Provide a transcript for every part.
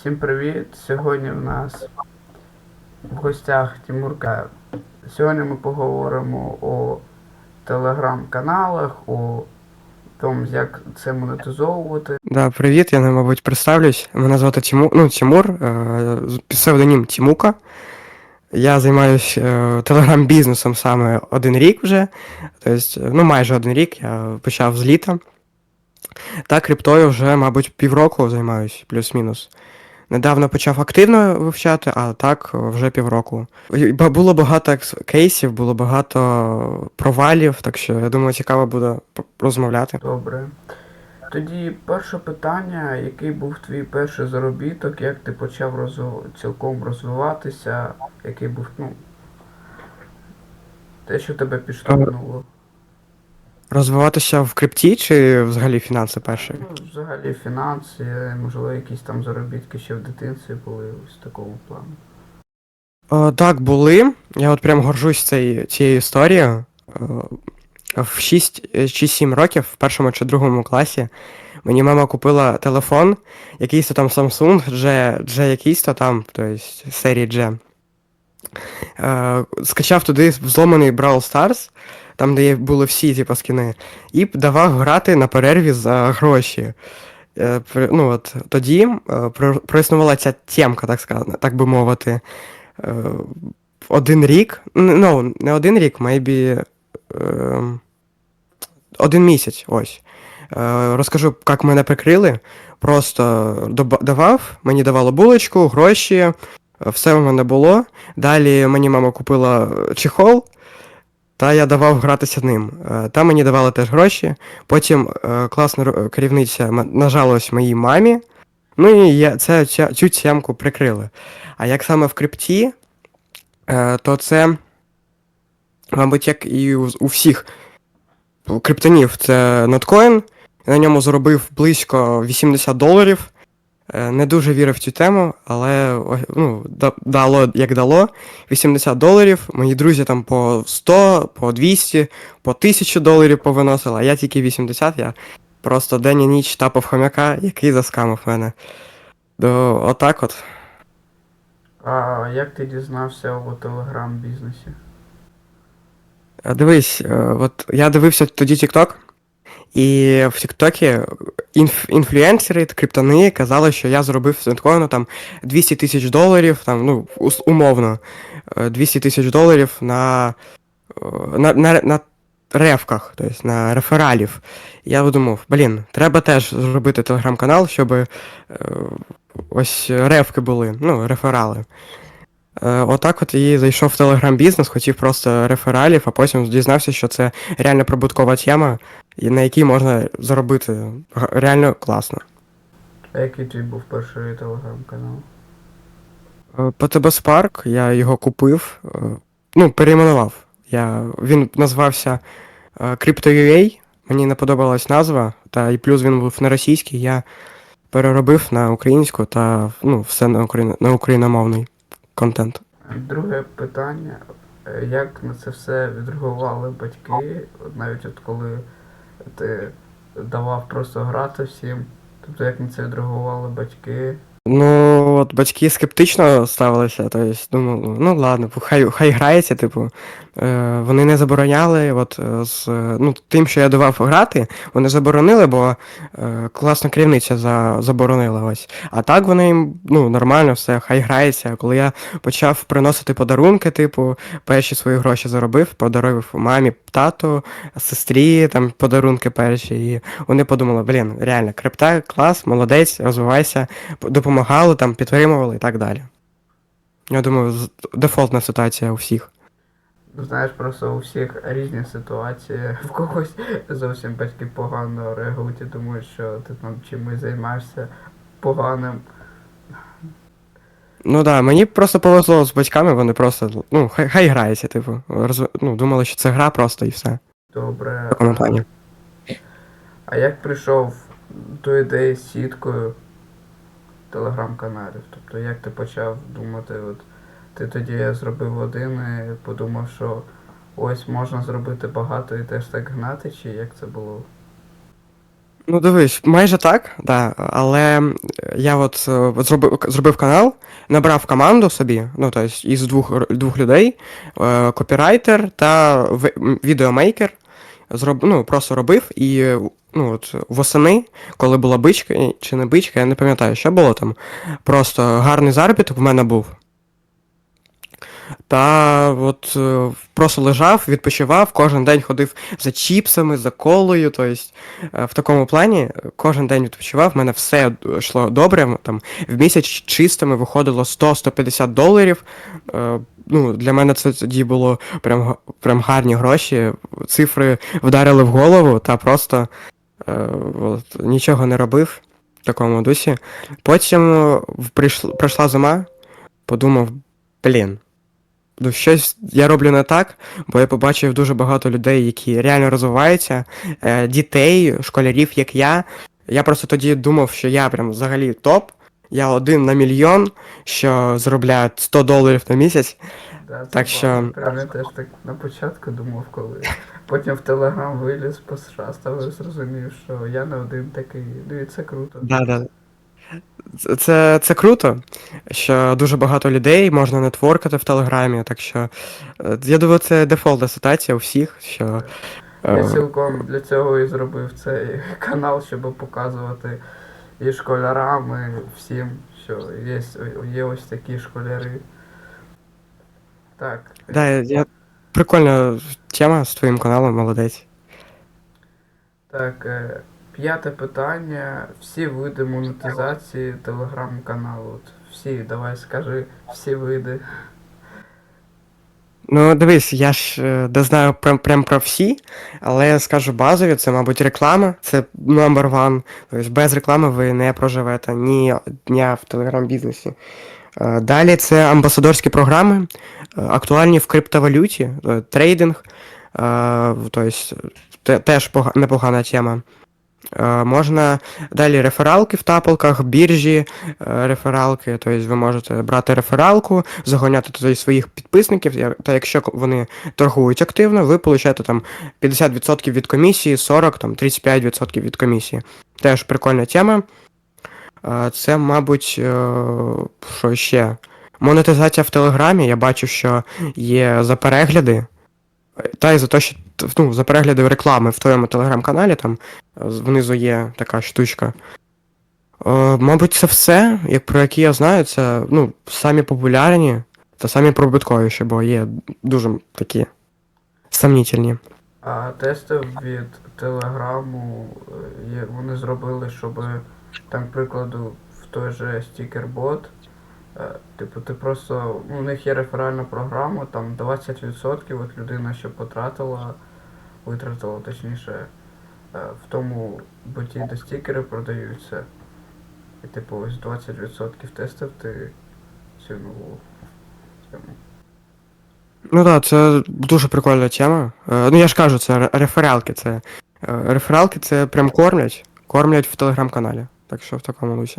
Всім привіт! Сьогодні в нас в гостях Тимурка. Сьогодні ми поговоримо о телеграм-каналах, о тому, як це монетизовувати. Да, привіт, я, мабуть, представлюсь. Мене звати Тимур, ну, Тимур, е, псевдонім Тімука. Я займаюся е, телеграм-бізнесом саме один рік вже. Тобто, ну, майже один рік, я почав з літа. Та криптою вже, мабуть, півроку займаюсь, плюс-мінус. Недавно почав активно вивчати, а так е, вже півроку. Було багато кейсів, було багато провалів, так що я думаю, цікаво буде розмовляти. Добре. Тоді перше питання, який був твій перший заробіток, як ти почав розв... цілком розвиватися, який був, ну, те, що тебе підштовхнуло. Розвиватися в крипті чи взагалі фінанси перші? Ну, взагалі фінанси, можливо, якісь там заробітки ще в дитинстві були ось такого плану. Е, так, були. Я от прям горжусь цей, цією історією. Е, в 6 е, чи 7 років, в першому чи другому класі, мені мама купила телефон, якийсь то там Samsung, G, G якийсь то там, тобто серії G. Скачав туди взломаний Brawl Stars, там, де були всі типу, скини, і давав грати на перерві за гроші. Е, ну, от, тоді е, проіснувала ця темка, так сказати, так би мовити. Е, один рік, ну, не один рік, maybe е, один місяць, ось. Розкажу, як мене прикрили. Просто давав, мені давало булочку, гроші, все в мене було. Далі мені мама купила чехол, та я давав гратися ним. Е, Та мені давали теж гроші. Потім е, класна керівниця нажалась моїй мамі. Ну і я, це, цю тємку прикрили. А як саме в крипті, е, то це, мабуть, як і у, всіх криптонів, це ноткоін. На ньому заробив близько 80 доларів. Е, Не дуже вірив в цю тему, але ну, дало як дало. 80 доларів. Мої друзі там по 100, по 200, по 1000 доларів повиносили, а я тільки 80, я просто день і ніч тапав хомяка, який заскамив мене. До, отак от. А як ти дізнався у телеграм-бізнесі? Дивись, е, от я дивився тоді TikTok, і в TikTok інф, інфлюенсери, криптони казали, що я зробив з біткоїну там 200 тисяч доларів, там, ну, умовно, е, 200 тисяч доларів на, е, на, на, на ревках, тобто на рефералів. Я подумав, блін, треба теж зробити телеграм-канал, щоб е, ось ревки були, ну, реферали. Е, Отак от і зайшов в телеграм-бізнес, хотів просто рефералів, а потім дізнався, що це реально прибуткова тема, на якій можна заробити реально класно. А який твій був перший телеграм-канал? ПТБ Spark, я його купив, е, ну, перейменував. Я, він назвався е, Crypto.ua, мені не подобалась назва, та і плюс він був на російський, я переробив на українську та ну, все на, україно, на україномовний контент. Друге питання. Е, Як на це все відреагували батьки, навіть от коли ти давав просто грати всім? Тобто як на це відреагували батьки? Ну, от батьки скептично ставилися, тобто думали, ну ладно, хай, хай грається, типу. Е, вони не забороняли, от е, з ну, тим, що я давав грати, вони заборонили, бо е, класна керівниця за, заборонила ось. А так вони їм ну, нормально все, хай грається. Коли я почав приносити подарунки, типу, перші свої гроші заробив, подарував мамі, тату, сестрі, там подарунки перші. І вони подумали, блін, реально, крипта, клас, молодець, розвивайся допомагали, там, підтримували і так далі. Я думаю, дефолтна ситуація у всіх. Ну, Знаєш, просто у всіх різні ситуації. В когось зовсім батьки погано реагують і думають, що ти там чимось займаєшся поганим. Ну так, да, мені просто повезло з батьками, вони просто, ну, хай, хай грається, типу. Розв... Ну, думали, що це гра просто і все. Добре. В такому плані. А як прийшов до ідеї з сіткою телеграм-каналів? Тобто як ти почав думати, от ти тоді зробив один і подумав, що ось можна зробити багато і теж так гнати, чи як це було? Ну, дивись, майже так, да. Але я от е, зробив, зробив канал, набрав команду собі, ну, тобто із двох, двох людей, е, копірайтер та відеомейкер. Зроб, ну, просто робив і е, ну, от, восени, коли була бичка, чи не бичка, я не пам'ятаю, що було там. Просто гарний заробіток в мене був. Та от е, просто лежав, відпочивав, кожен день ходив за чіпсами, за колою. Тобто, е, в такому плані е, кожен день відпочивав, в мене все йшло добре. Там в місяць чистими виходило 100-150 доларів. Ну, для мене це тоді було прям, прям гарні гроші. Цифри вдарили в голову та просто е, от, нічого не робив в такому дусі. Потім е, прийшла, прийшла зима, подумав, блін. Ну, щось я роблю не так, бо я побачив дуже багато людей, які реально розвиваються, е, дітей, школярів, як я. Я просто тоді думав, що я прям взагалі топ. Я один на мільйон, що заробляє 100 доларів на місяць. Да, Так що- я теж так на початку думав, коли. Потім в Телеграм виліз, пошастав і зрозумів, що я не один такий. Ну і це круто. Да, да. Це- Це, це круто, що дуже багато людей можна нетворкати в Телеграмі, так що е, я думаю, це дефолтна ситуація у всіх, що. Я е, цілком для цього і зробив цей канал, щоб показувати і школярам, і всім, що є, є ось такі школяри. Так. Да, я... Прикольна тема з твоїм каналом, молодець. Так, е, п'яте питання. Всі види монетизації телеграм-каналу. Всі, давай скажи, всі види. Ну, дивись, я ж не знаю прям, прям про всі, але я скажу базові, це, мабуть, реклама, це number one. Тобто без реклами ви не проживете ні дня в телеграм-бізнесі. Е, Далі це амбасадорські програми, е, актуальні в криптовалюті, е, трейдинг, тобто те- теж пога- непогана тема. Е, Можна далі рефералки в тапалках, біржі, е, рефералки. Тобто ви можете брати рефералку, загоняти туди своїх підписників, та якщо вони торгують активно, ви получаєте там 50% від комісії, 40, там 35% від комісії. Теж прикольна тема. Е, Це, мабуть, що ще? Монетизація в Телеграмі. Я бачу, що є за перегляди. Та й за те, що ну, за перегляди реклами в твоєму телеграм-каналі, там внизу є така штучка. Е, мабуть, це все, як про які я знаю, це ну, самі популярні та самі прибутковіші, бо є дуже такі сомнітельні. А тести від Телеграму е, вони зробили, щоб там, прикладу, в той же стікербот, типу, ти просто, ну, у них є реферальна програма, там 20% от людина, що потратила, витратила, точніше, е, в тому боті, де стікери продаються. І типу ось 20% тестів ти цю нову. тему. Ну так, це дуже прикольна тема. Е, ну я ж кажу, це рефералки. Це, е, рефералки це прям кормлять. Кормлять в телеграм-каналі. Так що в такому дусі.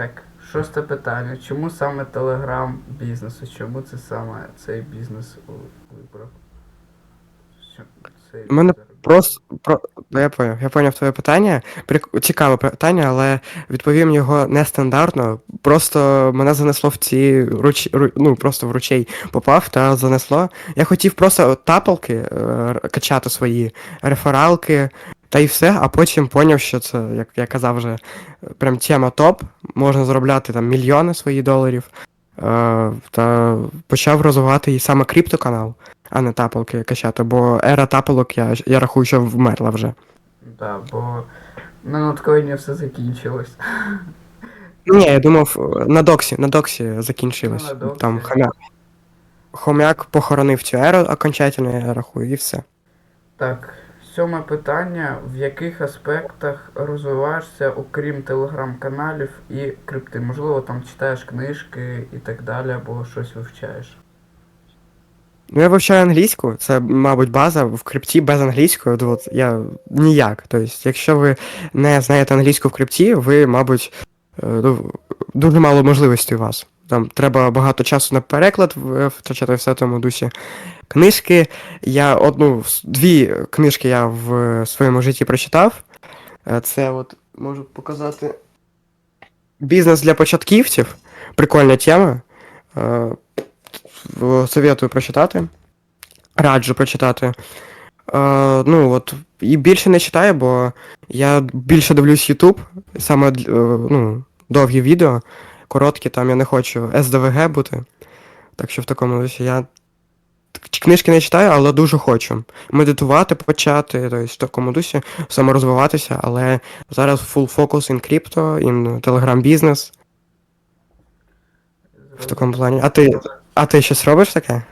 Так, шосте питання. Чому саме Телеграм бізнесу? Чому це саме цей бізнес вибрав? Цей У мене? Просто про ну, я поняв, я поняв твоє питання. Цікаве питання, але відповім його нестандартно. Просто мене занесло в ці руч... ну, просто в ручей попав та занесло. Я хотів просто тапалки е, качати свої рефералки та й все, а потім поняв, що це, як я казав вже, прям тема топ. Можна заробляти там мільйони своїх доларів. Е, та почав розвивати і саме криптоканал а не тапалки качати, бо ера тапалок я, я рахую, що вмерла вже. Да, бо на ноткоїні все закінчилось. Ні, я думав, на доксі, на доксі закінчилось. Ну, на Доксі. Там хомяк. Хомяк похоронив цю еру окончательно, я рахую, і все. Так, сьоме питання. В яких аспектах розвиваєшся, окрім телеграм-каналів і крипти? Можливо, там читаєш книжки і так далі, або щось вивчаєш. Ну, я вивчаю англійську, це, мабуть, база. В крипті без англійської, от я ніяк. Тобто, якщо ви не знаєте англійську в крипті, ви, мабуть, е, ну, дуже мало можливостей у вас. Там треба багато часу на переклад втрачати все в тому дусі. Книжки. Я одну, дві книжки я в своєму житті прочитав. Е, Це от можу показати. Бізнес для початківців. Прикольна тема. Е, Советую прочитати. Раджу прочитати. Е, ну, от, і більше не читаю, бо я більше дивлюсь YouTube, саме е, ну, довгі відео, короткі, там я не хочу СДВГ бути. Так що в такому дусі я книжки не читаю, але дуже хочу. Медитувати почати, тобто в такому дусі, саморозвиватися, але зараз full focus in crypto, in Telegram business, в такому плані. А ти, а ти щось робиш таке?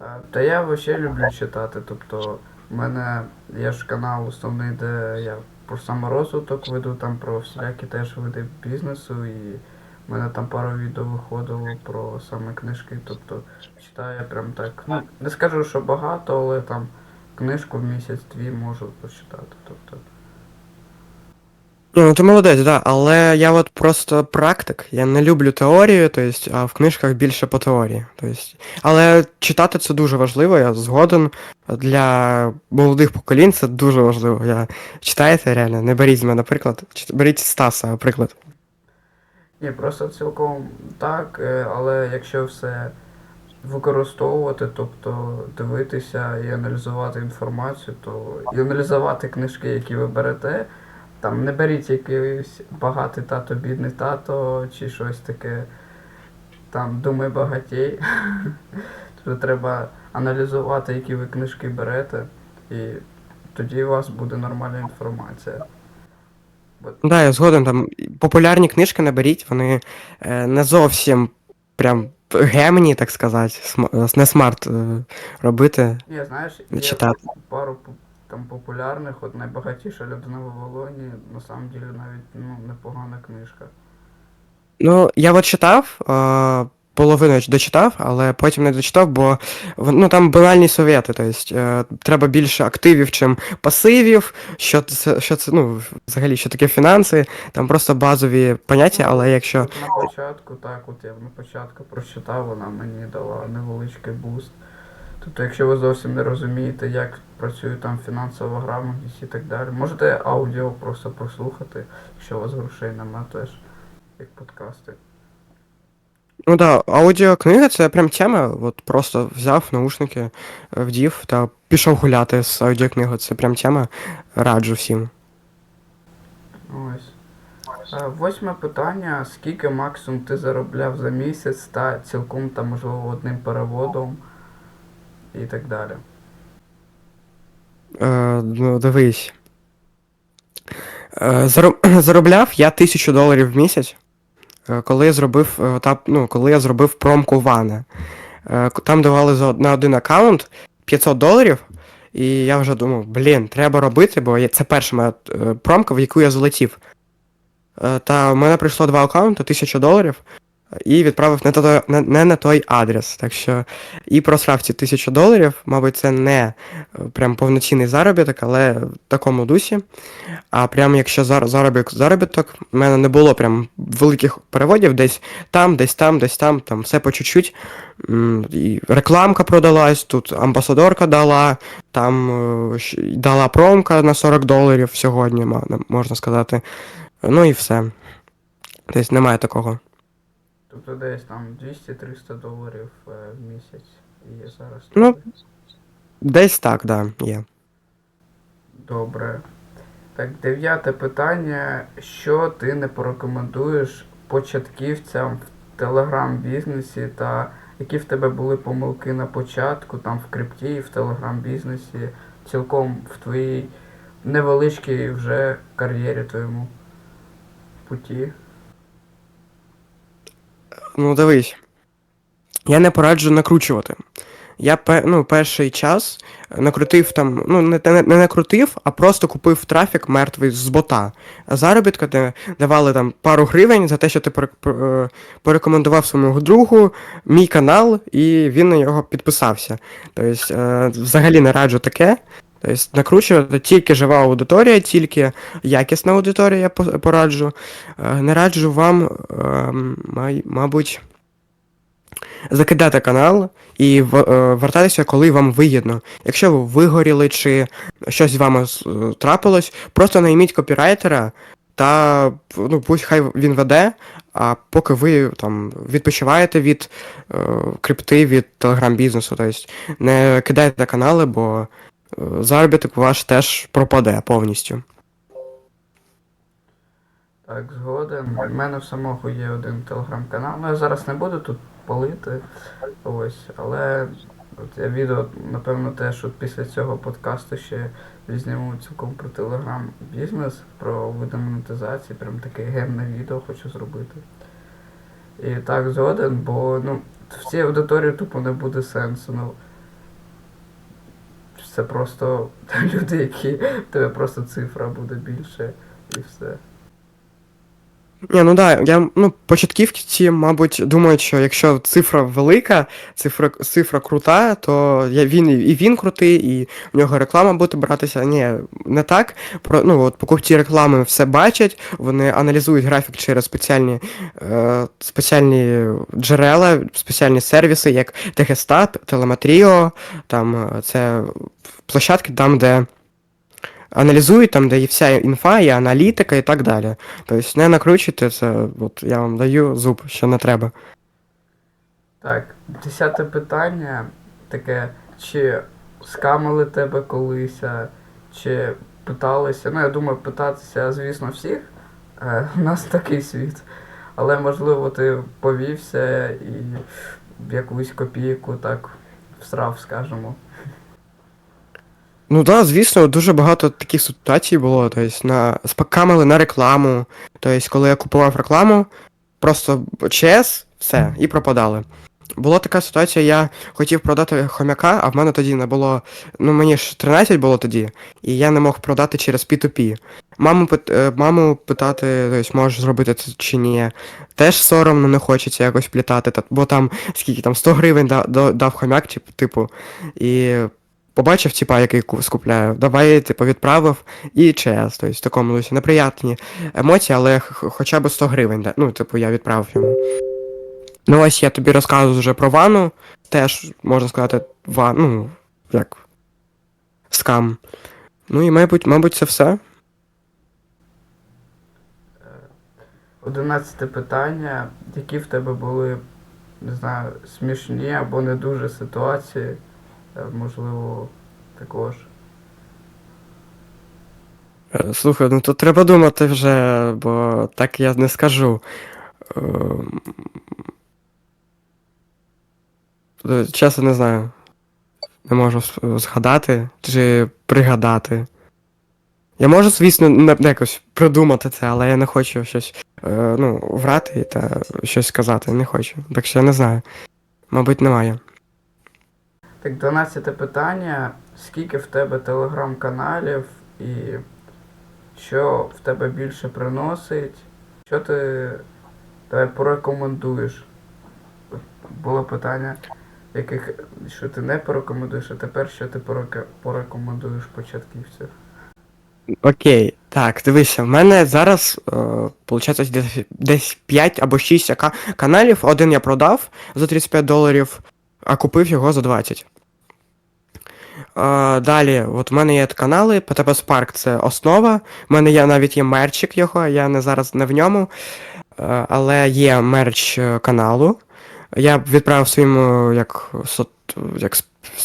Е, Та я вообще люблю читати. Тобто, в мене є ж канал основний, де я про саморозвиток веду, там про всілякі теж види бізнесу, і в мене там пару відео виходило про саме книжки. Тобто читаю прям так. Ну, не скажу, що багато, але там книжку в місяць-дві можу прочитати. Тобто, ну ти молодець, да, але я от просто практик, я не люблю теорію, тобто, а в книжках більше по теорії. Тобто, але читати це дуже важливо, я згоден. Для молодих поколінь це дуже важливо. Я читаєте реально, не беріть з мене приклад, беріть Стаса приклад. Ні, просто цілком так, е, але якщо все використовувати, тобто дивитися і аналізувати інформацію, то і аналізувати книжки, які ви берете, там не беріть якийсь багатий тато, бідний тато чи щось таке, там думай багатій. Тобто треба аналізувати, які ви книжки берете, і тоді у вас буде нормальна інформація. Да, я згоден, там популярні книжки не беріть, вони е, не зовсім прям гемні, так сказати, см- не смарт е, робити, Ні, знаєш, не є читати. пару там популярних, от найбагатіша людина в Авалоні, на самом деле навіть ну, непогана книжка. Ну, я от читав, е, половину дочитав, але потім не дочитав, бо ну, там банальні совєти, тобто е, треба більше активів, чим пасивів, що це, що це, ну, взагалі, що таке фінанси, там просто базові поняття, але якщо. На початку, так, от я на початку прочитав, вона мені дала невеличкий буст. Тобто, якщо ви зовсім не розумієте, як працює там фінансова грамотність і так далі, можете аудіо просто прослухати, якщо у вас грошей немає теж, як подкасти. Ну да, аудіокнига це прям тема. От просто взяв наушники, е, вдів та пішов гуляти з аудіокнигою. Це прям тема. Раджу всім. Ось. Е, Восьме питання. Скільки максимум ти заробляв за місяць та цілком там, можливо, одним переводом і так далі. Е, ну, дивись. Е, зароб- заробляв я тисячу доларів в місяць, коли я зробив е, та, ну, коли я зробив промку Вана. Е, Там давали на один аккаунт 500 доларів, і я вже думав, блін, треба робити, бо це перша моя е, промка, в яку я залетів. Е, Та в мене прийшло два аккаунти, 1000 доларів, і відправив не, то, не, на той адрес. Так що і просрав ці 1000 доларів, мабуть, це не е, прям повноцінний заробіток, але в такому дусі. А прям якщо заробіток, заробіток, в мене не було прям великих переводів, десь там, десь там, десь там, там все по чуть-чуть. І рекламка продалась, тут амбасадорка дала, там е, дала промка на 40 доларів сьогодні, можна сказати. Ну і все. Десь немає такого. Тобто десь там 200-300 доларів е, в місяць є зараз. Ну. Десь так, да, є. Добре. Так, дев'яте питання. Що ти не порекомендуєш початківцям в телеграм-бізнесі та які в тебе були помилки на початку, там в крипті, в телеграм-бізнесі, цілком в твоїй невеличкій вже кар'єрі твоєму путі? Ну, дивись. Я не пораджу накручувати. Я ну, перший час накрутив там, ну не, не, не накрутив, а просто купив трафік мертвий з бота. Заробітка де давали там пару гривень за те, що ти е, порекомендував своєму другу мій канал, і він на нього підписався. Тобто, взагалі не раджу таке. Тобто, накручувати тільки жива аудиторія, тільки якісна аудиторія я пораджу. Е, Не раджу вам, е, мабуть. закидати канал і е, вертатися, коли вам вигідно. Якщо ви вигоріли чи щось з вами е, трапилось, просто найміть копірайтера та ну, пусть хай він веде, а поки ви там відпочиваєте від е, крипти, від телеграм-бізнесу, тобто не кидайте канали, бо заробіток ваш теж пропаде повністю. Так, згоден. У мене в самого є один телеграм-канал. Ну я зараз не буду тут палити. Ось, але от я відео, напевно, теж от після цього подкасту ще візьмемо цілком про телеграм-бізнес, про види монетизації, прям таке гемне відео хочу зробити. І так згоден, бо ну, в цій аудиторії тупо не буде сенсу. Ну, це просто люди, які тебе просто цифра буде більше і все. Ні, ну да, я ну, початківці, мабуть, думають, що якщо цифра велика, цифра, цифра крута, то я, він і він крутий, і в нього реклама буде братися. Ні, не так. Про, ну, от покупці реклами все бачать, вони аналізують графік через спеціальні, е, спеціальні джерела, спеціальні сервіси, як Тегестат, Телеметріо, там е, це площадки там, де. Аналізують там, де є вся інфа, і аналітика і так далі. Тобто не накручуйте це, от я вам даю зуб, що не треба. Так, десяте питання таке, чи скамили тебе колись, чи питалися. Ну, я думаю, питатися, звісно, всіх. Е, У нас такий світ. Але можливо ти повівся і якусь копійку так всрав, скажімо. Ну так, да, звісно, дуже багато таких ситуацій було. Тобто на спакамили на рекламу. Тобто, коли я купував рекламу, просто ЧС, все, і пропадали. Була така ситуація, я хотів продати хомяка, а в мене тоді не було. Ну мені ж 13 було тоді, і я не мог продати через P2P. Маму, пит- е, маму питати, тобто, можеш зробити це чи ні. Теж соромно не хочеться якось плітати, та- бо там скільки там 100 гривень да- да- дав хомяк, типу. І побачив, типа, який ку- скупляю, давай, типу, відправив і ЧС. Тобто в такому дусі неприятні емоції, але хоча б 100 гривень, ну, типу, я відправив йому. Ну ось я тобі розказую вже про ванну, теж, можна сказати, ван, ну, як скам. Ну і, мабуть, мабуть, це все. Одинадцяте питання. Які в тебе були, не знаю, смішні або не дуже ситуації, Е, можливо, також. Е, Слухай, ну тут треба думати вже, бо так я не скажу. Ем, е, Чесно не знаю. Не можу згадати чи пригадати. Я можу, звісно, якось придумати це, але я не хочу щось е, ну, врати та щось сказати. Не хочу. Так що я не знаю. Мабуть, немає. Так, 12 питання. Скільки в тебе телеграм-каналів і що в тебе більше приносить? Що ти давай порекомендуєш? Було питання, яких що ти не порекомендуєш, а тепер що ти порекомендуєш початківців? Окей, так, дивися, в мене зараз, е, виходить, десь, десь 5 або 6 каналів. Один я продав за 35 доларів, а купив його за 20. Далі, от в мене є канали, PTP Spark це основа. В мене є навіть є мерчик його, я не зараз не в ньому. Але є мерч е, каналу. Я відправив своїм як, як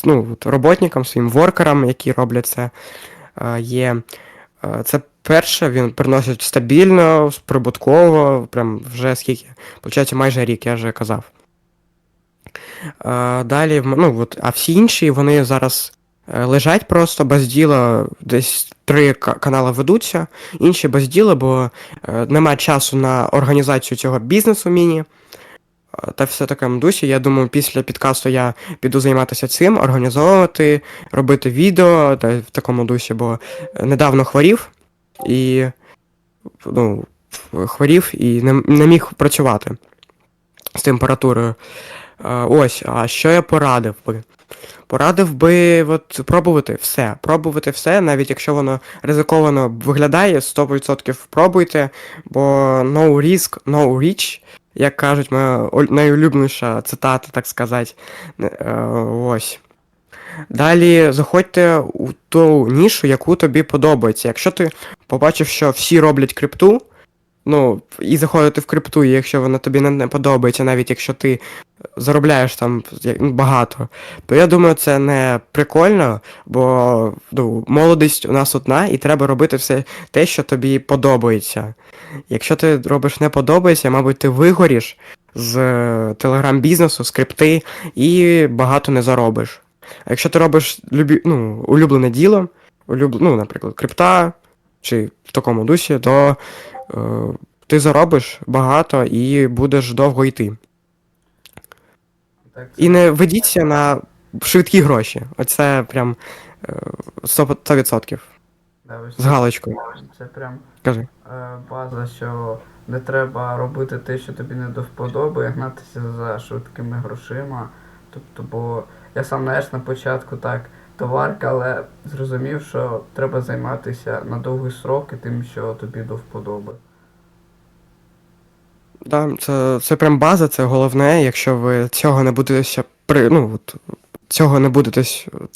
ну, роботникам, своїм воркерам, які роблять це. Є Це перше, він приносить стабільно, прибутково, прям вже скільки. Получається майже рік, я вже казав. Далі, ну, от, а всі інші вони зараз лежать просто без діла, десь три канали ведуться, інші без діла, бо е, немає часу на організацію цього бізнесу міні. Е, Та все такому дусі. Я думаю, після підкасту я піду займатися цим, організовувати, робити відео та в такому дусі, бо е, недавно хворів і ну, хворів і не, не міг працювати з температурою. Е, Ось, а що я порадив би? Порадив би от, пробувати все. Пробувати все, навіть якщо воно ризиковано виглядає, 100% пробуйте, бо no risk, no reach, як кажуть, моя найулюбленіша цитата, так сказати. Е, ось. Далі заходьте у ту нішу, яку тобі подобається. Якщо ти побачив, що всі роблять крипту, ну, і заходити в крипту, і якщо вона тобі не, подобається, навіть якщо ти заробляєш там ну, багато, то я думаю, це не прикольно, бо ну, молодість у нас одна, і треба робити все те, що тобі подобається. Якщо ти робиш не подобається, мабуть, ти вигоріш з е, телеграм-бізнесу, з крипти і багато не заробиш. А якщо ти робиш любі, ну, улюблене діло, улюб... ну, наприклад, крипта чи в такому дусі, то е, ти заробиш багато і будеш довго йти. Так, І не ведіться на швидкі гроші. Оце прям е, 100%, 100% да, з галочкою. Це прям Кажи. е, база, що не треба робити те, що тобі не до вподоби, і гнатися за швидкими грошима. Тобто, бо я сам знаєш на початку так товарка, але зрозумів, що треба займатися на довгі сроки тим, що тобі до вподоби. Да, це, це прям база, це головне. Якщо ви цього не будете при, ну, от, цього не будете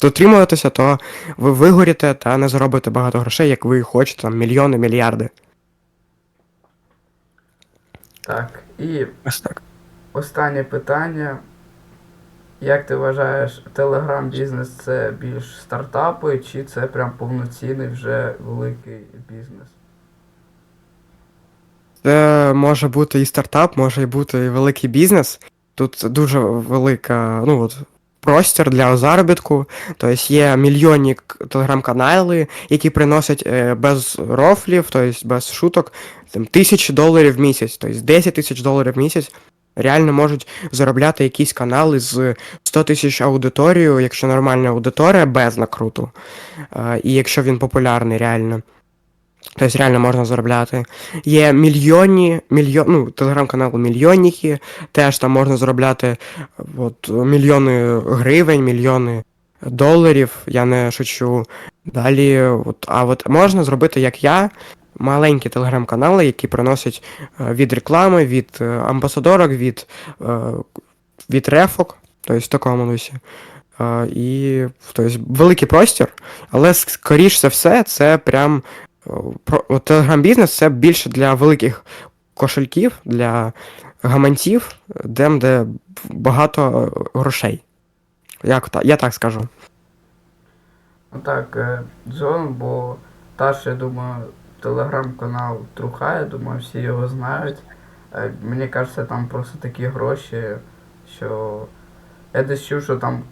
дотримуватися, то ви вигоріте та не заробите багато грошей, як ви хочете, там мільйони, мільярди. Так, і Ось так. Останнє питання. Як ти вважаєш, телеграм-бізнес це більш стартапи, чи це прям повноцінний вже великий бізнес? Це може бути і стартап, може і бути і великий бізнес. Тут дуже велика, ну от. Простір для заробітку, тобто є мільйонні телеграм-канали, які приносять е, без рофлів, тобто без шуток, тисячі доларів в місяць, тобто 10 тисяч доларів в місяць реально можуть заробляти якісь канали з 100 тисяч аудиторією, якщо нормальна аудиторія, без накруту. Е, і якщо він популярний реально. Тобто реально можна заробляти. Є мільйонні, мільйон, ну, телеграм-канал мільйонники, теж там можна заробляти от, мільйони гривень, мільйони доларів, я не шучу. Далі, от, а от можна зробити, як я, маленькі телеграм-канали, які приносять е, від реклами, від е, амбасадорок, від, е, від рефок, тобто. Е, І тобто, великий простір, але скоріш за все, це прям телеграм-бізнес це більше для великих кошельків, для гаманців, де, багато грошей. Як та, я так скажу. Так, Джон, бо Таш, я думаю, телеграм-канал Труха, я думаю, всі його знають. Е, Мені кажеться, там просто такі гроші, що я десь чув, що там,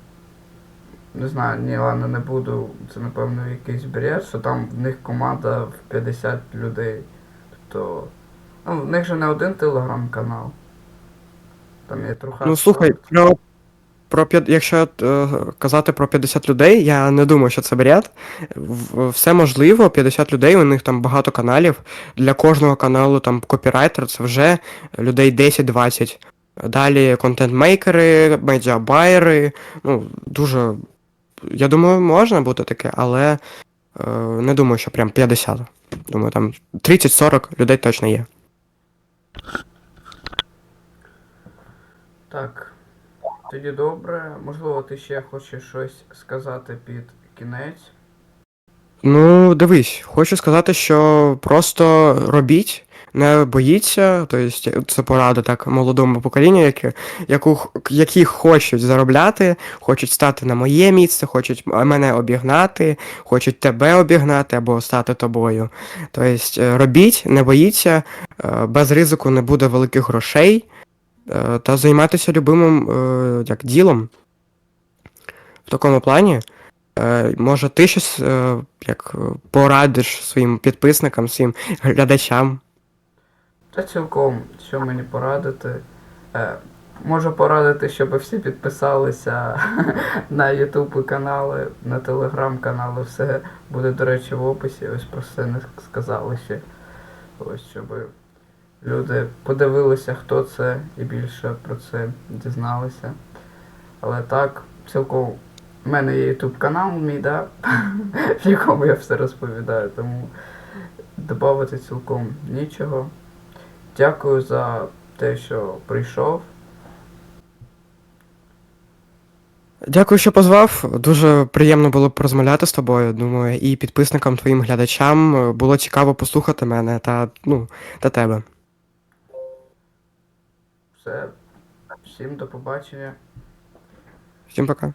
не знаю, ні, ладно, не буду, це напевно якийсь бред, що там в них команда в 50 людей. Тобто, ну, в них же не один телеграм-канал. Там є Труха. Ну слухай, про, про якщо е, казати про 50 людей, я не думаю, що це бред. Все можливо, 50 людей, у них там багато каналів. Для кожного каналу там копірайтер це вже людей 10-20. Далі контент-мейкери, медіабайери. Ну, дуже. Я думаю, можна бути таке, але е, не думаю, що прям 50. Думаю, там 30-40 людей точно є. Так. Тоді добре. Можливо, ти ще хочеш щось сказати під кінець. Ну, дивись, хочу сказати, що просто робіть, не боїться, тобто це порада так молодому поколінню, які, яку, які хочуть заробляти, хочуть стати на моє місце, хочуть мене обігнати, хочуть тебе обігнати або стати тобою. Тобто робіть, не боїться, е, без ризику не буде великих грошей, та займатися любимим е, як, ділом. В такому плані. Е, може, ти щось е, як е, порадиш своїм підписникам, своїм глядачам. Та цілком, що мені порадити. Е, можу порадити, щоб всі підписалися на YouTube канали, на Telegram канали. Все буде, до речі, в описі. Ось про це не сказали ще. Ось щоб люди подивилися, хто це і більше про це дізналися. Але так, цілком. У мене є YouTube канал мій, да? в якому я все розповідаю, тому додати цілком нічого. Дякую за те, що прийшов. Дякую, що позвав. Дуже приємно було порозмовляти з тобою. Думаю, і підписникам, твоїм глядачам е, було цікаво послухати мене та, ну, та тебе. Все. Всім до побачення. Всім пока.